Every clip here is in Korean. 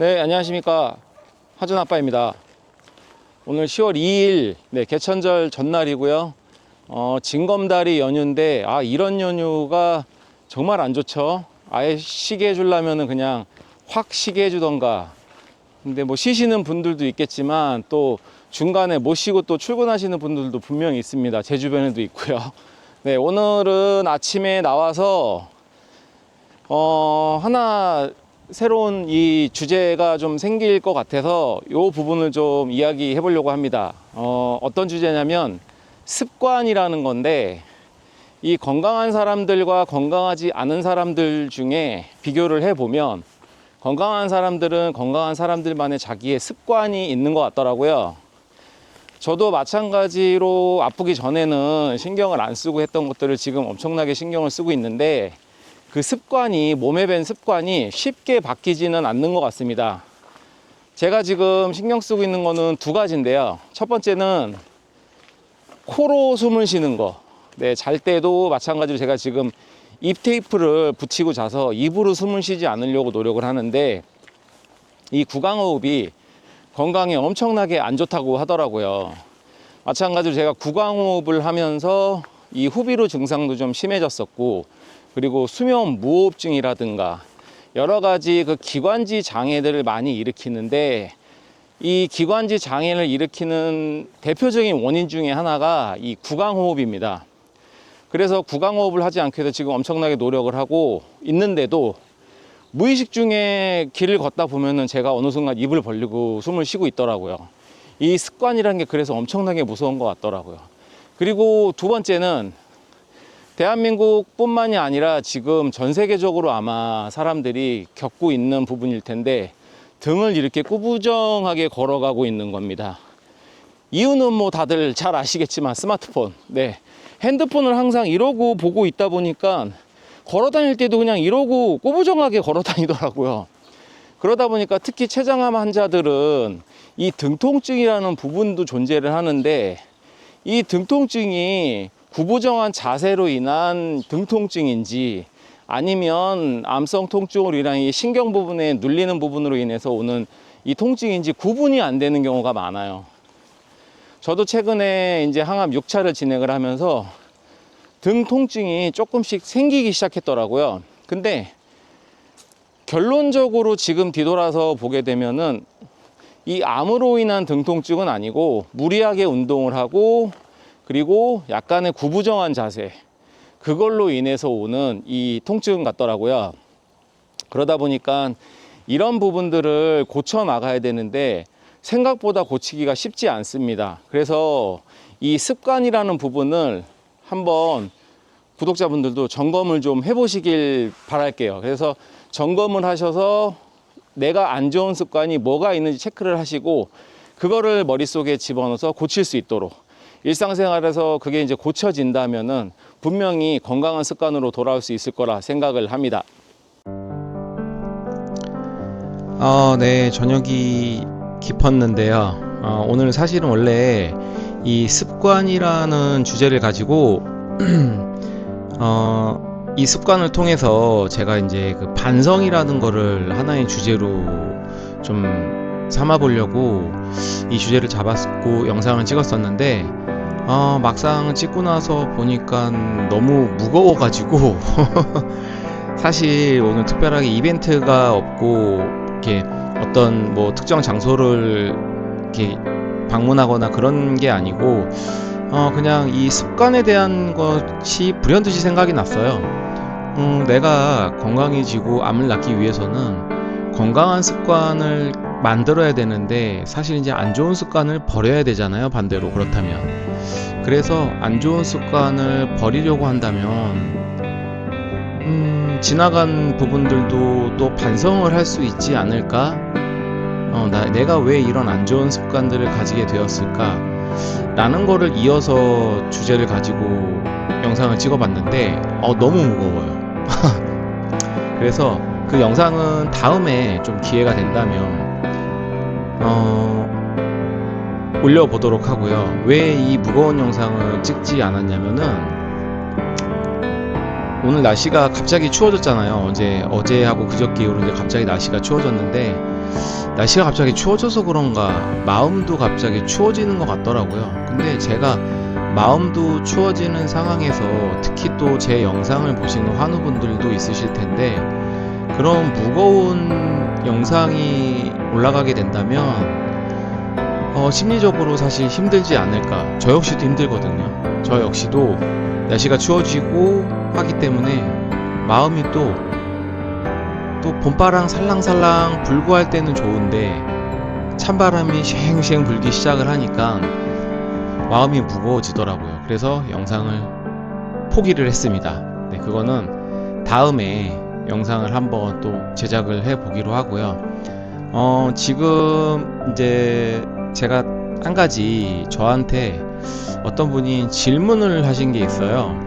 네, 안녕하십니까. 하준 아빠입니다. 오늘 10월 2일, 네, 개천절 전날이고요. 어, 징검다리 연휴인데, 아, 이런 연휴가 정말 안 좋죠. 아예 쉬게 해주려면은 그냥 확 쉬게 해주던가. 근데 뭐 쉬시는 분들도 있겠지만, 또 중간에 못 쉬고 또 출근하시는 분들도 분명히 있습니다. 제 주변에도 있고요. 네, 오늘은 아침에 나와서, 어, 하나 새로운 이 주제가 좀 생길 것 같아서 이 부분을 좀 이야기해 보려고 합니다. 어, 어떤 주제냐면 습관이라는 건데 이 건강한 사람들과 건강하지 않은 사람들 중에 비교를 해 보면 건강한 사람들은 건강한 사람들만의 자기의 습관이 있는 것 같더라고요. 저도 마찬가지로 아프기 전에는 신경을 안 쓰고 했던 것들을 지금 엄청나게 신경을 쓰고 있는데 그 습관이 몸에 밴 습관이 쉽게 바뀌지는 않는 것 같습니다. 제가 지금 신경 쓰고 있는 거는 두 가지인데요. 첫 번째는 코로 숨을 쉬는 거. 네, 잘 때도 마찬가지로 제가 지금 입 테이프를 붙이고 자서 입으로 숨을 쉬지 않으려고 노력을 하는데 이 구강호흡이 건강에 엄청나게 안 좋다고 하더라고요. 마찬가지로 제가 구강호흡을 하면서 이 후비로 증상도 좀 심해졌었고 그리고 수면 무호흡증이라든가 여러 가지 그 기관지 장애들을 많이 일으키는데 이 기관지 장애를 일으키는 대표적인 원인 중에 하나가 이 구강호흡입니다. 그래서 구강호흡을 하지 않기 위해서 지금 엄청나게 노력을 하고 있는데도 무의식 중에 길을 걷다 보면은 제가 어느 순간 입을 벌리고 숨을 쉬고 있더라고요. 이 습관이라는 게 그래서 엄청나게 무서운 것 같더라고요. 그리고 두 번째는 대한민국뿐만이 아니라 지금 전 세계적으로 아마 사람들이 겪고 있는 부분일 텐데 등을 이렇게 꾸부정하게 걸어가고 있는 겁니다. 이유는 뭐 다들 잘 아시겠지만 스마트폰. 네. 핸드폰을 항상 이러고 보고 있다 보니까 걸어 다닐 때도 그냥 이러고 꾸부정하게 걸어 다니더라고요. 그러다 보니까 특히 췌장암 환자들은 이 등통증이라는 부분도 존재를 하는데 이 등통증이 구부정한 자세로 인한 등통증인지 아니면 암성 통증으로 인한 이 신경 부분에 눌리는 부분으로 인해서 오는 이 통증인지 구분이 안 되는 경우가 많아요. 저도 최근에 이제 항암 6차를 진행을 하면서 등 통증이 조금씩 생기기 시작했더라고요. 근데 결론적으로 지금 뒤돌아서 보게 되면은 이 암으로 인한 등 통증은 아니고 무리하게 운동을 하고 그리고 약간의 구부정한 자세 그걸로 인해서 오는 이 통증 같더라고요. 그러다 보니까 이런 부분들을 고쳐 나가야 되는데 생각보다 고치기가 쉽지 않습니다. 그래서 이 습관이라는 부분을 한번 구독자분들도 점검을 좀 해보시길 바랄게요. 그래서 점검을 하셔서 내가 안 좋은 습관이 뭐가 있는지 체크를 하시고 그거를 머릿속에 집어넣어서 고칠 수 있도록 일상생활에서 그게 이제 고쳐진다면은 분명히 건강한 습관으로 돌아올 수 있을 거라 생각을 합니다. 어, 네, 저녁이 깊었는데요. 어, 오늘 사실은 원래 이 습관이라는 주제를 가지고 어, 이 습관을 통해서 제가 이제 그 반성이라는 거를 하나의 주제로 좀 삼아 보려고 이 주제를 잡았고 영상을 찍었었는데 어, 막상 찍고 나서 보니까 너무 무거워가지고 사실 오늘 특별하게 이벤트가 없고 이렇게 어떤 뭐 특정 장소를 이렇게 방문하거나 그런 게 아니고 어 그냥 이 습관에 대한 것이 불현듯이 생각이 났어요. 음, 내가 건강해지고 암을 낫기 위해서는 건강한 습관을 만들어야 되는데 사실 이제 안 좋은 습관을 버려야 되잖아요. 반대로 그렇다면. 그래서 안 좋은 습관을 버리려고 한다면 음, 지나간 부분들도 또 반성을 할 수 있지 않을까? 어, 나, 내가 왜 이런 안 좋은 습관들을 가지게 되었을까? 라는 거를 이어서 주제를 가지고 영상을 찍어봤는데, 어, 너무 무거워요. 그래서 그 영상은 다음에 좀 기회가 된다면, 어, 올려보도록 하고요. 왜 이 무거운 영상을 찍지 않았냐면은, 오늘 날씨가 갑자기 추워졌잖아요. 어제 어제하고 그저께 이제 갑자기 날씨가 추워졌는데 날씨가 갑자기 추워져서 그런가 마음도 갑자기 추워지는 것 같더라고요. 근데 제가 마음도 추워지는 상황에서 특히 또 제 영상을 보시는 환우분들도 있으실 텐데 그런 무거운 영상이 올라가게 된다면 어, 심리적으로 사실 힘들지 않을까. 저 역시도 힘들거든요. 저 역시도 날씨가 추워지고 하기 때문에 마음이 또, 또 봄바람 살랑살랑 불고 할 때는 좋은데 찬바람이 쉥쉥 불기 시작을 하니까 마음이 무거워지더라고요. 그래서 영상을 포기를 했습니다. 네, 그거는 다음에 영상을 한번 또 제작을 해 보기로 하고요. 어, 지금 이제 제가 한 가지 저한테 어떤 분이 질문을 하신 게 있어요.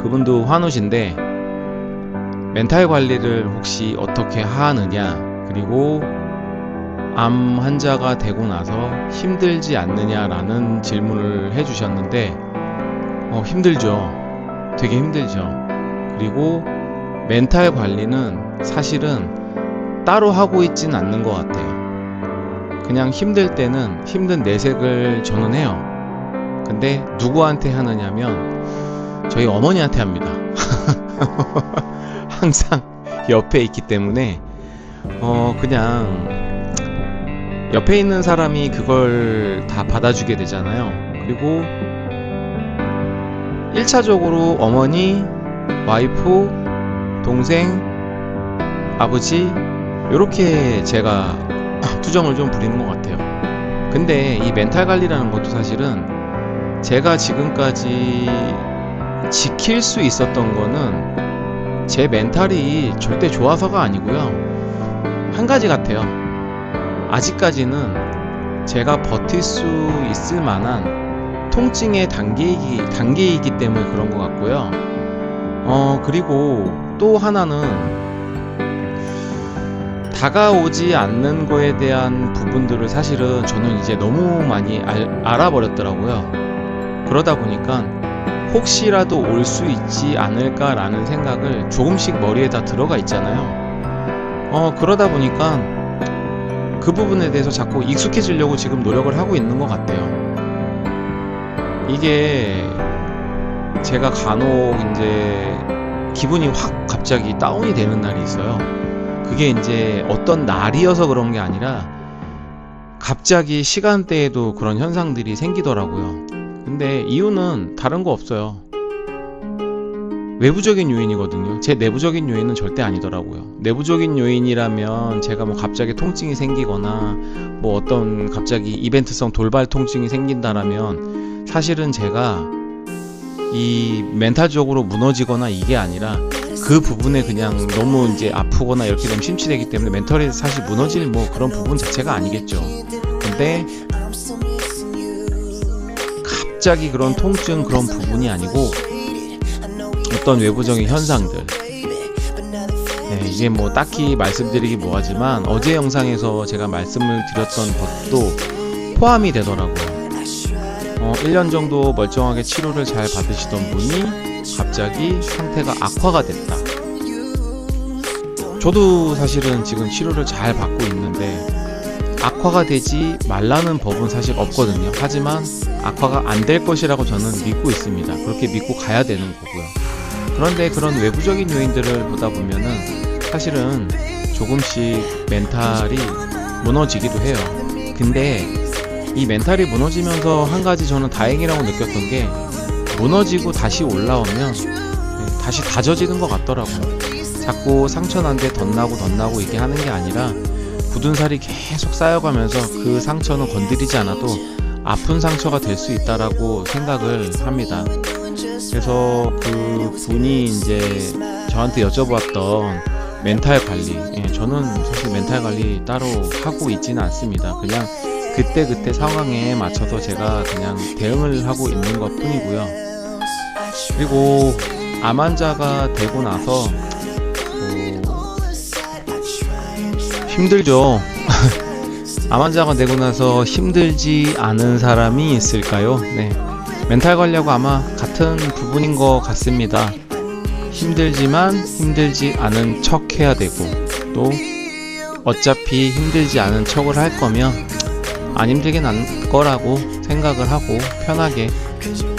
그분도 환우신데 멘탈 관리를 혹시 어떻게 하느냐 그리고 암 환자가 되고 나서 힘들지 않느냐라는 질문을 해주셨는데 어, 힘들죠. 되게 힘들죠. 그리고 멘탈 관리는 사실은 따로 하고 있진 않는 것 같아요. 그냥 힘들 때는 힘든 내색을 저는 해요. 근데 누구한테 하느냐면 저희 어머니한테 합니다. 항상 옆에 있기 때문에 어 그냥 옆에 있는 사람이 그걸 다 받아주게 되잖아요. 그리고 1차적으로 어머니, 와이프, 동생, 아버지 이렇게 제가 투정을 좀 부리는 것 같아요. 근데 이 멘탈 관리라는 것도 사실은 제가 지금까지 지킬 수 있었던 거는 제 멘탈이 절대 좋아서가 아니고요. 한 가지 같아요. 아직까지는 제가 버틸 수 있을 만한 통증의 단계이기, 단계이기 때문에 그런 것 같고요. 어, 그리고 또 하나는 다가오지 않는 거에 대한 부분들을 사실은 저는 이제 너무 많이 알, 알아버렸더라고요. 그러다 보니까 혹시라도 올 수 있지 않을까라는 생각을 조금씩 머리에 다 들어가 있잖아요. 어, 그러다 보니까 그 부분에 대해서 자꾸 익숙해지려고 지금 노력을 하고 있는 것 같아요. 이게 제가 간혹 이제 기분이 확 갑자기 다운이 되는 날이 있어요. 그게 이제 어떤 날이어서 그런 게 아니라 갑자기 시간대에도 그런 현상들이 생기더라고요. 근데 이유는 다른 거 없어요. 외부적인 요인이거든요. 제 내부적인 요인은 절대 아니더라고요. 내부적인 요인이라면 제가 뭐 갑자기 통증이 생기거나 뭐 어떤 갑자기 이벤트성 돌발 통증이 생긴다라면 사실은 제가 이 멘탈적으로 무너지거나 이게 아니라 그 부분에 그냥 너무 이제 아프거나 이렇게 되면 심취되기 때문에 멘탈이 사실 무너질 뭐 그런 부분 자체가 아니겠죠. 근데 갑자기 그런 통증 그런 부분이 아니고 어떤 외부적인 현상들 네, 이게 뭐 딱히 말씀드리기 뭐하지만 어제 영상에서 제가 말씀을 드렸던 것도 포함이 되더라고요. 어, 1년 정도 멀쩡하게 치료를 잘 받으시던 분이 갑자기 상태가 악화가 됐다. 저도 사실은 지금 치료를 잘 받고 있는데 악화가 되지 말라는 법은 사실 없거든요. 하지만 악화가 안 될 것이라고 저는 믿고 있습니다. 그렇게 믿고 가야 되는 거고요. 그런데 그런 외부적인 요인들을 보다 보면은 사실은 조금씩 멘탈이 무너지기도 해요. 근데 이 멘탈이 무너지면서 한 가지 저는 다행이라고 느꼈던 게 무너지고 다시 올라오면 네, 다시 다져지는 것 같더라고요. 자꾸 상처 난데 덧나고 덧나고 이게 하는 게 아니라 굳은 살이 계속 쌓여가면서 그 상처는 건드리지 않아도 아픈 상처가 될 수 있다라고 생각을 합니다. 그래서 그 분이 이제 저한테 여쭤봤던 멘탈 관리, 예, 저는 사실 멘탈 관리 따로 하고 있지는 않습니다. 그냥 그때 그때 상황에 맞춰서 제가 그냥 대응을 하고 있는 것 뿐이고요. 그리고 암 환자가 되고 나서 어, 힘들죠. 암 환자가 되고 나서 힘들지 않은 사람이 있을까요? 네. 멘탈 관리하고 아마 같은 부분인 것 같습니다. 힘들지만 힘들지 않은 척 해야 되고 또 어차피 힘들지 않은 척을 할 거면 안 힘들긴 안 거라고 생각을 하고 편하게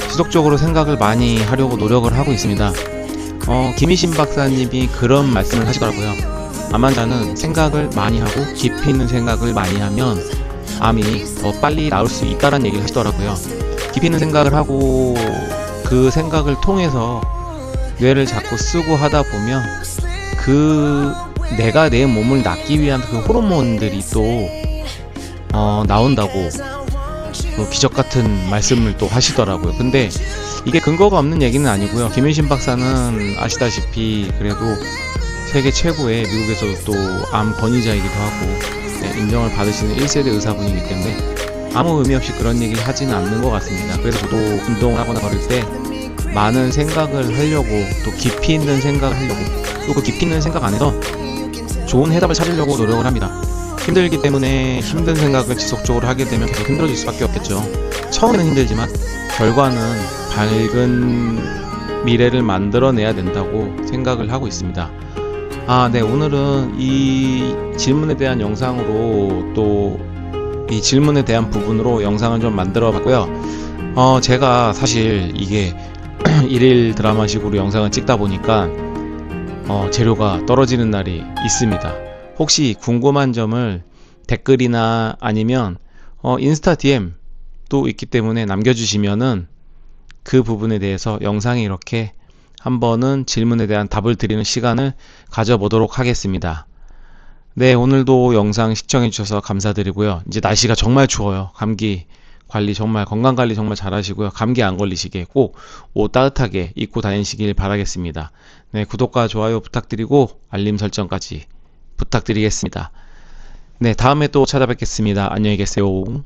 지속적으로 생각을 많이 하려고 노력을 하고 있습니다. 어, 김희신 박사님이 그런 말씀을 하시더라고요. 암 환자는 생각을 많이 하고 깊이 있는 생각을 많이 하면 암이 더 빨리 나을 수 있다는 얘기를 하시더라고요. 깊이 있는 생각을 하고 그 생각을 통해서 뇌를 자꾸 쓰고 하다 보면 그 내가 내 몸을 낫기 위한 그 호르몬들이 또 어, 나온다고 그 기적 같은 말씀을 또 하시더라고요. 근데 이게 근거가 없는 얘기는 아니고요. 김윤신 박사는 아시다시피 그래도 세계 최고의 미국에서 도 또 암 권위자이기도 하고 네, 인정을 받으시는 1세대 의사분이기 때문에 아무 의미 없이 그런 얘기를 하지는 않는 것 같습니다. 그래서 저도 운동을 하거나 걸을 때 많은 생각을 하려고 또 깊이 있는 생각을 하려고 또 그 깊이 있는 생각 안에서 좋은 해답을 찾으려고 노력을 합니다. 힘들기 때문에 힘든 생각을 지속적으로 하게 되면 계속 힘들어질 수밖에 없겠죠. 처음에는 힘들지만 결과는 밝은 미래를 만들어내야 된다고 생각을 하고 있습니다. 아, 네. 오늘은 이 질문에 대한 영상으로 또 이 질문에 대한 부분으로 영상을 좀 만들어 봤고요. 어, 제가 사실 이게 일일 드라마식으로 영상을 찍다 보니까 어, 재료가 떨어지는 날이 있습니다. 혹시 궁금한 점을 댓글이나 아니면 어, 인스타 DM 또 있기 때문에 남겨주시면은 그 부분에 대해서 영상이 이렇게 한 번은 질문에 대한 답을 드리는 시간을 가져보도록 하겠습니다. 네, 오늘도 영상 시청해주셔서 감사드리고요. 이제 날씨가 정말 추워요. 감기 관리 정말, 건강 관리 정말 잘 하시고요. 감기 안 걸리시게 꼭 옷 따뜻하게 입고 다니시길 바라겠습니다. 네, 구독과 좋아요 부탁드리고 알림 설정까지 부탁드리겠습니다. 네, 다음에 또 찾아뵙겠습니다. 안녕히 계세요.